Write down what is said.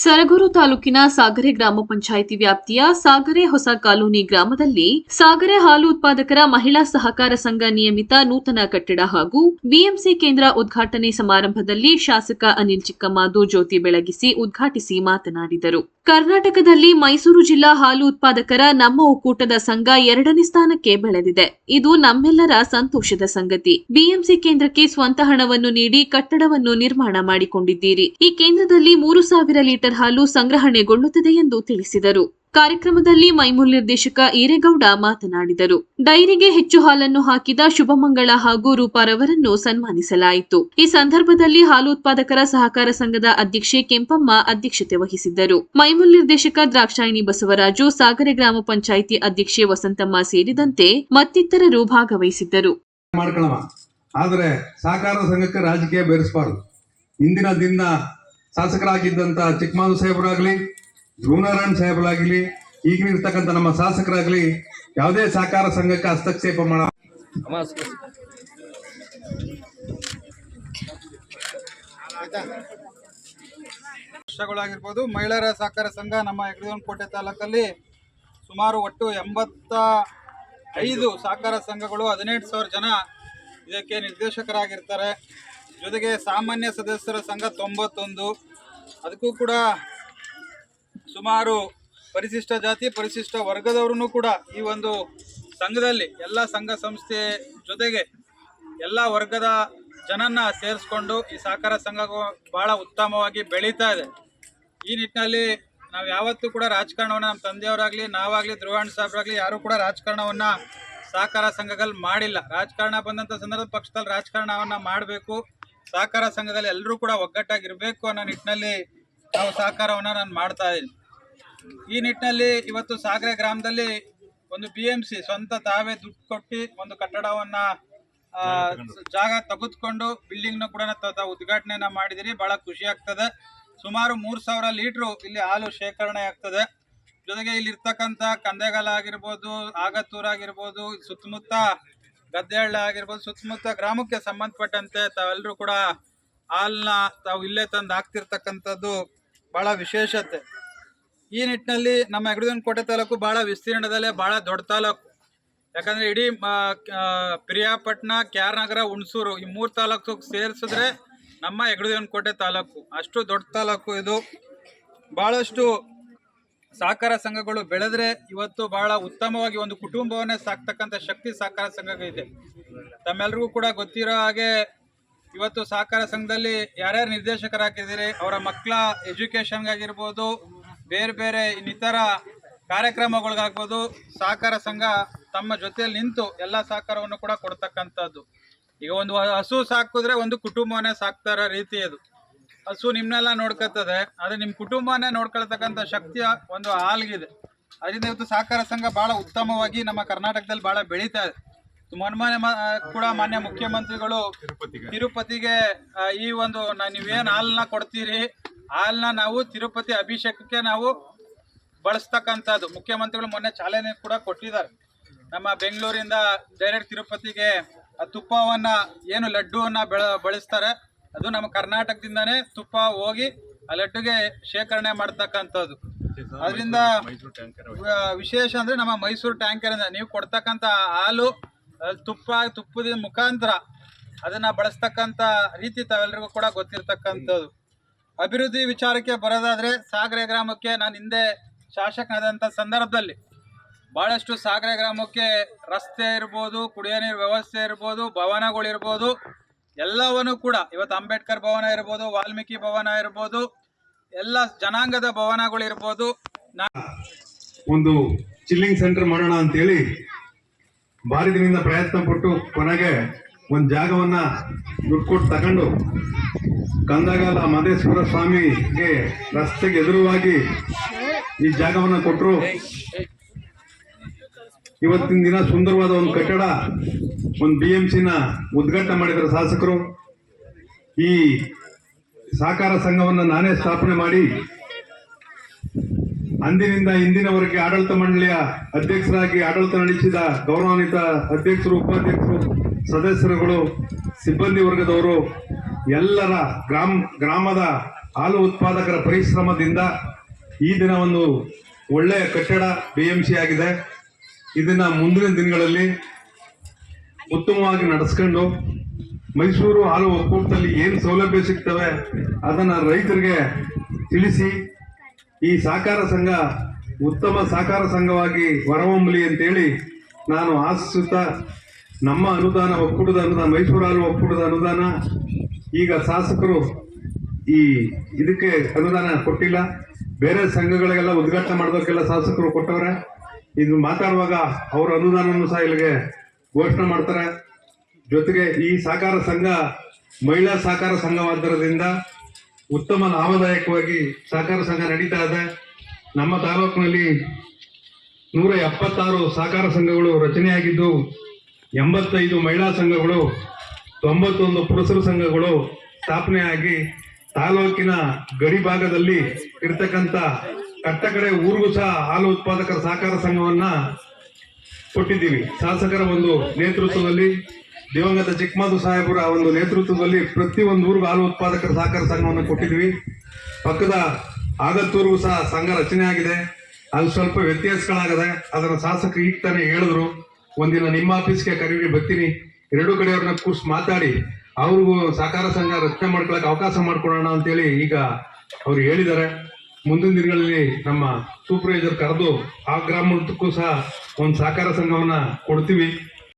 ಸರಗೂರು ತಾಲೂಕಿನ ಸಾಗರೆ ಗ್ರಾಮ ಪಂಚಾಯಿತಿ ವ್ಯಾಪ್ತಿಯ ಸಾಗರೆ ಹೊಸ ಕಾಲೋನಿ ಗ್ರಾಮದಲ್ಲಿ ಸಾಗರೆ ಹಾಲು ಉತ್ಪಾದಕರ ಮಹಿಳಾ ಸಹಕಾರ ಸಂಘ ನಿಯಮಿತ ನೂತನ ಕಟ್ಟಡ ಹಾಗೂ ಬಿಎಂಸಿ ಕೇಂದ್ರ ಉದ್ಘಾಟನೆ ಸಮಾರಂಭದಲ್ಲಿ ಶಾಸಕ ಅನಿಲ್ ಚಿಕ್ಕಮಾದು ಜ್ಯೋತಿ ಬೆಳಗಿಸಿ ಉದ್ಘಾಟಿಸಿ ಮಾತನಾಡಿದರು. ಕರ್ನಾಟಕದಲ್ಲಿ ಮೈಸೂರು ಜಿಲ್ಲಾ ಹಾಲು ಉತ್ಪಾದಕರ ನಮ್ಮ ಒಕ್ಕೂಟದ ಸಂಘ ಎರಡನೇ ಸ್ಥಾನಕ್ಕೆ ಬೆಳೆದಿದೆ. ಇದು ನಮ್ಮೆಲ್ಲರ ಸಂತೋಷದ ಸಂಗತಿ. ಬಿಎಂಸಿ ಕೇಂದ್ರಕ್ಕೆ ಸ್ವಂತ ಹಣವನ್ನು ನೀಡಿ ಕಟ್ಟಡವನ್ನು ನಿರ್ಮಾಣ ಮಾಡಿಕೊಂಡಿದ್ದೀರಿ. ಈ ಕೇಂದ್ರದಲ್ಲಿ ಮೂರು ಸಾವಿರ ಲೀಟರ್ ಹಾಲು ಸಂಗ್ರಹಣೆಗೊಳ್ಳುತ್ತದೆ ಎಂದು ತಿಳಿಸಿದರು. ಕಾರ್ಯಕ್ರಮದಲ್ಲಿ ಮೈಮೂಲ್ ನಿರ್ದೇಶಕ ಈರೇಗೌಡ ಮಾತನಾಡಿದರು. ಡೈರಿಗೆ ಹೆಚ್ಚು ಹಾಲನ್ನು ಹಾಕಿದ ಶುಭಮಂಗಳ ಹಾಗೂ ರೂಪಾರವರನ್ನು ಸನ್ಮಾನಿಸಲಾಯಿತು. ಈ ಸಂದರ್ಭದಲ್ಲಿ ಹಾಲು ಉತ್ಪಾದಕರ ಸಹಕಾರ ಸಂಘದ ಅಧ್ಯಕ್ಷೆ ಕೆಂಪಮ್ಮ ಅಧ್ಯಕ್ಷತೆ ವಹಿಸಿದ್ದರು. ಮೈಮೂಲ್ ನಿರ್ದೇಶಕ ದ್ರಾಕ್ಷಾಯಿಣಿ ಬಸವರಾಜು, ಸಾಗರೆ ಗ್ರಾಮ ಪಂಚಾಯಿತಿ ಅಧ್ಯಕ್ಷೆ ವಸಂತಮ್ಮ ಸೇರಿದಂತೆ ಮತ್ತಿತರರು ಭಾಗವಹಿಸಿದ್ದರು. ಆದರೆ ಸಹಕಾರ ಸಂಘಕ್ಕೆ ರಾಜಕೀಯ ಇಂದಿನ ದಿನ ಶಾಸಕರಾಗಿದ್ದಂತಹ ಚಿಕ್ಕಮಾನು ಸಾಹೇಬರಾಗಲಿ ಧ್ರುವನಾರಾಯಣ್ ಸಾಹೇಬರಾಗಲಿ ಈಗಿನಿರ್ತಕ್ಕಂಥ ನಮ್ಮ ಶಾಸಕರಾಗಲಿ, ಯಾವುದೇ ಸಹಕಾರ ಸಂಘಕ್ಕೆ ಹಸ್ತಕ್ಷೇಪ ಮಾಡ ವರ್ಷಗಳಾಗಿರ್ಬೋದು, ಮಹಿಳೆಯರ ಸಹಕಾರ ಸಂಘ ನಮ್ಮ ಯಗಡದಕೋಟೆ ತಾಲೂಕಲ್ಲಿ ಸುಮಾರು ಒಟ್ಟು ಎಂಬತ್ತ ಐದು ಸಹಕಾರ ಸಂಘಗಳು ಹದಿನೆಂಟು ಸಾವಿರ ಜನ ಇದಕ್ಕೆ ನಿರ್ದೇಶಕರಾಗಿರ್ತಾರೆ. ಜೊತೆಗೆ ಸಾಮಾನ್ಯ ಸದಸ್ಯರ ಸಂಘ ತೊಂಬತ್ತೊಂದು. ಅದಕ್ಕೂ ಕೂಡ ಸುಮಾರು ಪರಿಶಿಷ್ಟ ಜಾತಿ, ಪರಿಶಿಷ್ಟ ವರ್ಗದವ್ರೂ ಕೂಡ ಈ ಒಂದು ಸಂಘದಲ್ಲಿ ಎಲ್ಲ ಸಂಘ ಸಂಸ್ಥೆ ಜೊತೆಗೆ ಎಲ್ಲ ವರ್ಗದ ಜನನ್ನ ಸೇರಿಸ್ಕೊಂಡು ಈ ಸಹಕಾರ ಸಂಘ ಬಹಳ ಉತ್ತಮವಾಗಿ ಬೆಳೀತಾ ಇದೆ. ಈ ನಿಟ್ಟಿನಲ್ಲಿ ನಾವು ಯಾವತ್ತೂ ಕೂಡ ರಾಜಕಾರಣವನ್ನು ನಮ್ಮ ತಂದೆಯವರಾಗಲಿ, ನಾವಾಗಲಿ ಧ್ರುವಣ್ಣ ಸಾಹೇಬ್ರಾಗಲಿ ಯಾರು ಕೂಡ ರಾಜಕಾರಣವನ್ನು ಸಹಕಾರ ಸಂಘಗಳು ಮಾಡಿಲ್ಲ. ರಾಜಕಾರಣ ಬಂದಂಥ ಸಂದರ್ಭ ಪಕ್ಷದಲ್ಲಿ ರಾಜಕಾರಣವನ್ನು ಮಾಡಬೇಕು. ಸಹಕಾರ ಸಂಘದಲ್ಲಿ ಎಲ್ಲರೂ ಕೂಡ ಒಗ್ಗಟ್ಟಾಗಿರಬೇಕು ಅನ್ನೋ ನಿಟ್ಟಿನಲ್ಲಿ ನಾವು ಸಹಕಾರವನ್ನು ನಾನು ಮಾಡ್ತಾ ಇದ್ದೀನಿ. ಈ ನಿಟ್ಟಿನಲ್ಲಿ ಇವತ್ತು ಸಾಗರ ಗ್ರಾಮದಲ್ಲಿ ಒಂದು ಬಿ ಎಂ ಸಿ ಸ್ವಂತ ತಾವೇ ದುಡ್ಡು ಕೊಟ್ಟು ಒಂದು ಕಟ್ಟಡವನ್ನ ಜಾಗ ತೆಗೆದುಕೊಂಡು ಬಿಲ್ಡಿಂಗ್ನ ಕೂಡ ತಾವು ಉದ್ಘಾಟನೆಯನ್ನ ಮಾಡಿದಿರಿ. ಬಹಳ ಖುಷಿ ಆಗ್ತದೆ. ಸುಮಾರು ಮೂರು ಸಾವಿರ ಲೀಟ್ರು ಇಲ್ಲಿ ಹಾಲು ಶೇಖರಣೆ ಆಗ್ತದೆ. ಜೊತೆಗೆ ಇಲ್ಲಿ ಇರ್ತಕ್ಕಂಥ ಕಂದೆಗಾಲ ಆಗಿರ್ಬೋದು ಆಗತ್ತೂರ್ ಆಗಿರ್ಬೋದು ಸುತ್ತಮುತ್ತ ಗದ್ದೆಹಳ್ಳ ಆಗಿರ್ಬೋದು ಸುತ್ತಮುತ್ತ ಗ್ರಾಮಕ್ಕೆ ಸಂಬಂಧಪಟ್ಟಂತೆ ತಾವೆಲ್ಲರೂ ಕೂಡ ಹಾಲನ್ನ ತಾವು ಇಲ್ಲೇ ತಂದು ಹಾಕ್ತಿರ್ತಕ್ಕಂಥದ್ದು ಬಹಳ ವಿಶೇಷತೆ. ಈ ನಿಟ್ಟಿನಲ್ಲಿ ನಮ್ಮ ಯಗಡದನ್ ಕೋಟೆ ತಾಲೂಕು ಬಹಳ ವಿಸ್ತೀರ್ಣದಲ್ಲೇ ಬಹಳ ದೊಡ್ಡ ತಾಲೂಕು. ಯಾಕಂದ್ರೆ ಇಡೀ ಪ್ರಿಯಾಪಟ್ಟಣ ಕ್ಯಾರ್ ನಗರ ಹುಣಸೂರು ಈ ಮೂರು ತಾಲೂಕು ಸೇರಿಸಿದ್ರೆ ನಮ್ಮ ಯಗಡದನ್ ಕೋಟೆ ತಾಲೂಕು. ಅಷ್ಟು ದೊಡ್ಡ ತಾಲೂಕು ಇದು. ಬಹಳಷ್ಟು ಸಹಕಾರ ಸಂಘಗಳು ಬೆಳೆದ್ರೆ ಇವತ್ತು ಬಹಳ ಉತ್ತಮವಾಗಿ ಒಂದು ಕುಟುಂಬವನ್ನೇ ಸಾಕ್ತಕ್ಕಂಥ ಶಕ್ತಿ ಸಹಕಾರ ಸಂಘಗಳಿದೆ ತಮ್ಮೆಲ್ರಿಗೂ ಕೂಡ ಗೊತ್ತಿರೋ ಹಾಗೆ ಇವತ್ತು ಸಹಕಾರ ಸಂಘದಲ್ಲಿ ಯಾರ್ಯಾರು ನಿರ್ದೇಶಕರಾಗಿದ್ದೀರಿ, ಅವರ ಮಕ್ಕಳ ಎಜುಕೇಶನ್ಗಾಗಿರ್ಬೋದು ಬೇರೆ ಬೇರೆ ಇನ್ನಿತರ ಕಾರ್ಯಕ್ರಮಗಳಿಗಾಗ್ಬೋದು ಸಹಕಾರ ಸಂಘ ತಮ್ಮ ಜೊತೆಯಲ್ಲಿ ನಿಂತು ಎಲ್ಲ ಸಹಕಾರವನ್ನು ಕೂಡ ಕೊಡ್ತಕ್ಕಂಥದ್ದು. ಈಗ ಒಂದು ಹಸು ಸಾಕಿದ್ರೆ ಒಂದು ಕುಟುಂಬವನ್ನೇ ಸಾಕ್ತಾ ಇರೋ ರೀತಿ ಅದು. ಹಸು ನಿಮ್ಮನ್ನೆಲ್ಲ ನೋಡ್ಕೊತದೆ ಆದರೆ ನಿಮ್ಮ ಕುಟುಂಬನೇ ನೋಡ್ಕೊಳ್ತಕ್ಕಂಥ ಶಕ್ತಿಯ ಒಂದು ಹಾಲ್ಗಿದೆ. ಅದರಿಂದ ಇವತ್ತು ಸಹಕಾರ ಸಂಘ ಬಹಳ ಉತ್ತಮವಾಗಿ ನಮ್ಮ ಕರ್ನಾಟಕದಲ್ಲಿ ಬಹಳ ಬೆಳೀತಾ ಇದೆ. ಮೊನ್ನೆ ಕೂಡ ಮಾನ್ಯ ಮುಖ್ಯಮಂತ್ರಿಗಳು ತಿರುಪತಿಗೆ. ಈ ಒಂದು ನೀವೇನ್ ಹಾಲನ್ನ ಕೊಡ್ತೀರಿ ಹಾಲನ್ನ ನಾವು ತಿರುಪತಿ ಅಭಿಷೇಕಕ್ಕೆ ನಾವು ಬಳಸ್ತಕ್ಕಂಥದ್ದು. ಮುಖ್ಯಮಂತ್ರಿಗಳು ಮೊನ್ನೆ ಚಾಲನೆ ಕೂಡ ಕೊಟ್ಟಿದ್ದಾರೆ. ನಮ್ಮ ಬೆಂಗಳೂರಿಂದ ಡೈರೆಕ್ಟ್ ತಿರುಪತಿಗೆ ಆ ತುಪ್ಪವನ್ನ ಏನು ಲಡ್ಡುವನ್ನ ಬೆಳ, ಬಳಸ್ತಾರೆ. ಅದು ನಮ್ಮ ಕರ್ನಾಟಕದಿಂದನೇ ತುಪ್ಪ ಹೋಗಿ ಆ ಲಡ್ಡುಗೆ ಶೇಖರಣೆ ಮಾಡ್ತಕ್ಕಂಥದ್ದು. ಅದರಿಂದ ವಿಶೇಷ ಅಂದ್ರೆ ನಮ್ಮ ಮೈಸೂರು ಟ್ಯಾಂಕರಿಂದ ನೀವು ಕೊಡ್ತಕ್ಕಂಥ ಹಾಲು ತುಪ್ಪ, ತುಪ್ಪದ ಮುಖಾಂತರ ಅದನ್ನ ಬಳಸ್ತಕ್ಕಂಥ ರೀತಿ ತಾವೆಲ್ಲರಿಗೂ ಕೂಡ ಗೊತ್ತಿರ್ತಕ್ಕಂಥದ್ದು. ಅಭಿವೃದ್ಧಿ ವಿಚಾರಕ್ಕೆ ಬರೋದಾದ್ರೆ ಸಾಗರೆ ಗ್ರಾಮಕ್ಕೆ ನಾನು ಹಿಂದೆ ಶಾಸಕನಾದಂಥ ಸಂದರ್ಭದಲ್ಲಿ ಭಾಳಷ್ಟು ಸಾಗರೆ ಗ್ರಾಮಕ್ಕೆ ರಸ್ತೆ ಇರ್ಬೋದು, ಕುಡಿಯೋ ನೀರು ವ್ಯವಸ್ಥೆ ಇರ್ಬೋದು ಭವನಗಳಿರ್ಬೋದು ಎಲ್ಲವನ್ನು ಕೂಡ ಇವತ್ತು ಅಂಬೇಡ್ಕರ್ ಭವನ ಇರ್ಬೋದು, ವಾಲ್ಮೀಕಿ ಭವನ ಇರ್ಬೋದು, ಎಲ್ಲ ಜನಾಂಗದ ಭವನಗಳಿರ್ಬೋದು ಒಂದು ಚಿಲ್ಲಿಂಗ್ ಸೆಂಟರ್ ಮಾಡೋಣ ಅಂತೇಳಿ ಭಾರಿ ದಿನದಿಂದ ಪ್ರಯತ್ನ ಪಟ್ಟು ಕೊನೆಗೆ ಒಂದು ಜಾಗವನ್ನ ದುಡ್ಡು ಕೊಟ್ಟು ತಗೊಂಡು ಕಂದಗಾಲ ಮಹದೇಶ್ವರ ಸ್ವಾಮಿಗೆ ರಸ್ತೆಗೆ ಎದುರುವಾಗಿ ಈ ಜಾಗವನ್ನ ಕೊಟ್ಟರು ಇವತ್ತಿನ ದಿನ ಸುಂದರವಾದ ಒಂದು ಕಟ್ಟಡ, ಒಂದು ಬಿ ಎಂ ಸಿನ ಉದ್ಘಾಟನೆ ಮಾಡಿದ್ರು ಶಾಸಕರು. ಈ ಸಹಕಾರ ಸಂಘವನ್ನು ನಾನೇ ಸ್ಥಾಪನೆ ಮಾಡಿ ಅಂದಿನಿಂದ ಇಂದಿನವರೆಗೆ ಆಡಳಿತ ಮಂಡಳಿಯ ಅಧ್ಯಕ್ಷರಾಗಿ ಆಡಳಿತ ನಡೆಸಿದ ಗೌರವಾನ್ವಿತ ಅಧ್ಯಕ್ಷರು, ಉಪಾಧ್ಯಕ್ಷರು ಸದಸ್ಯರುಗಳು, ಸಿಬ್ಬಂದಿ ವರ್ಗದವರು, ಎಲ್ಲರ ಗ್ರಾಮ, ಗ್ರಾಮದ ಹಾಲು ಉತ್ಪಾದಕರ ಪರಿಶ್ರಮದಿಂದ ಈ ದಿನ ಒಂದು ಒಳ್ಳೆಯ ಕಟ್ಟಡ ಬಿ ಎಂ ಸಿ ಆಗಿದೆ. ಇದನ್ನು ಮುಂದಿನ ದಿನಗಳಲ್ಲಿ ಉತ್ತಮವಾಗಿ ನಡೆಸ್ಕೊಂಡು ಮೈಸೂರು ಹಾಲು ಒಕ್ಕೂಟದಲ್ಲಿ ಏನು ಸೌಲಭ್ಯ ಸಿಗ್ತವೆ ಅದನ್ನು ರೈತರಿಗೆ ತಿಳಿಸಿ, ಈ ಸಹಕಾರ ಸಂಘ ಉತ್ತಮ ಸಹಕಾರ ಸಂಘವಾಗಿ ಹೊರಹೊಮ್ಮಲಿ ಅಂತೇಳಿ ನಾನು ಆಶಿಸುತ್ತಾ ನಮ್ಮ ಅನುದಾನ, ಒಕ್ಕೂಟದ ಅನುದಾನ, ಮೈಸೂರು ಹಾಲು ಒಕ್ಕೂಟದ ಅನುದಾನ, ಈಗ ಶಾಸಕರು ಈ ಇದಕ್ಕೆ ಅನುದಾನ ಕೊಟ್ಟಿಲ್ಲ. ಬೇರೆ ಸಂಘಗಳಿಗೆಲ್ಲ ಉದ್ಘಾಟನೆ ಮಾಡೋದಕ್ಕೆಲ್ಲ ಶಾಸಕರು ಕೊಟ್ಟವ್ರೆ. ಇದು ಮಾತಾಡುವಾಗ ಅವರ ಅನುದಾನವನ್ನು ಸಹ ಇಲ್ಲಿಗೆ ಘೋಷಣೆ ಮಾಡ್ತಾರೆ. ಜೊತೆಗೆ ಈ ಸಹಕಾರ ಸಂಘ, ಮಹಿಳಾ ಸಹಕಾರ ಸಂಘವಾದ್ದರಿಂದ ಉತ್ತಮ ಲಾಭದಾಯಕವಾಗಿ ಸಹಕಾರ ಸಂಘ ನಡೀತಾ ಇದೆ. ನಮ್ಮ ತಾಲೂಕಿನಲ್ಲಿ ನೂರ ಎಪ್ಪತ್ತಾರು ಸಹಕಾರ ಸಂಘಗಳು ರಚನೆಯಾಗಿದ್ದು ಎಂಬತ್ತೈದು ಮಹಿಳಾ ಸಂಘಗಳು, ತೊಂಬತ್ತೊಂದು ಪುರುಷರ ಸಂಘಗಳು ಸ್ಥಾಪನೆಯಾಗಿ ತಾಲೂಕಿನ ಗಡಿ ಭಾಗದಲ್ಲಿ ಇರ್ತಕ್ಕಂಥ ಕಟ್ಟಕಡೆ ಊರಿಗೂ ಸಹ ಹಾಲು ಉತ್ಪಾದಕರ ಸಹಕಾರ ಸಂಘವನ್ನ ಕೊಟ್ಟಿದ್ದೀವಿ. ಶಾಸಕರ ಒಂದು ನೇತೃತ್ವದಲ್ಲಿ, ದಿವಂಗತ ಚಿಕ್ಕಮಾದು ಸಾಹೇಬರ ಒಂದು ನೇತೃತ್ವದಲ್ಲಿ ಪ್ರತಿ ಒಂದು ಊರಿಗೂ ಹಾಲು ಉತ್ಪಾದಕರ ಸಹಕಾರ ಸಂಘವನ್ನು ಕೊಟ್ಟಿದ್ವಿ ಪಕ್ಕದ ಆಗತ್ತೂರಿಗೂ ಸಹ ಸಂಘ ರಚನೆ ಆಗಿದೆ. ಅಲ್ಲಿ ಸ್ವಲ್ಪ ವ್ಯತ್ಯಾಸಗಳಾಗದೆ ಅದನ್ನು ಶಾಸಕರು ಈಗ ತಾನೇ ಹೇಳಿದ್ರು. ಒಂದಿನ ನಿಮ್ಮ ಆಫೀಸ್ಗೆ ಕರೀರಿ, ಬರ್ತೀನಿ. ಎರಡೂ ಕಡೆಯವ್ರನ್ನ ಕೂರ್ಸಿ ಮಾತಾಡಿ, ಅವ್ರಿಗೂ ಸಹಕಾರ ಸಂಘ ರಚನೆ ಮಾಡ್ಕೊಳಕ್ ಅವಕಾಶ ಮಾಡ್ಕೊಡೋಣ ಅಂತೇಳಿ ಈಗ ಅವ್ರು ಹೇಳಿದ್ದಾರೆ. ಮುಂದಿನ ದಿನಗಳಲ್ಲಿ ನಮ್ಮ ಸೂಪರ್ವೈಸರ್ ಕರೆದು ಆ ಗ್ರಾಮಕ್ಕೂ ಸಹ ಒಂದು ಸಹಕಾರ ಸಂಘವನ್ನ ಕೊಡ್ತೀವಿ.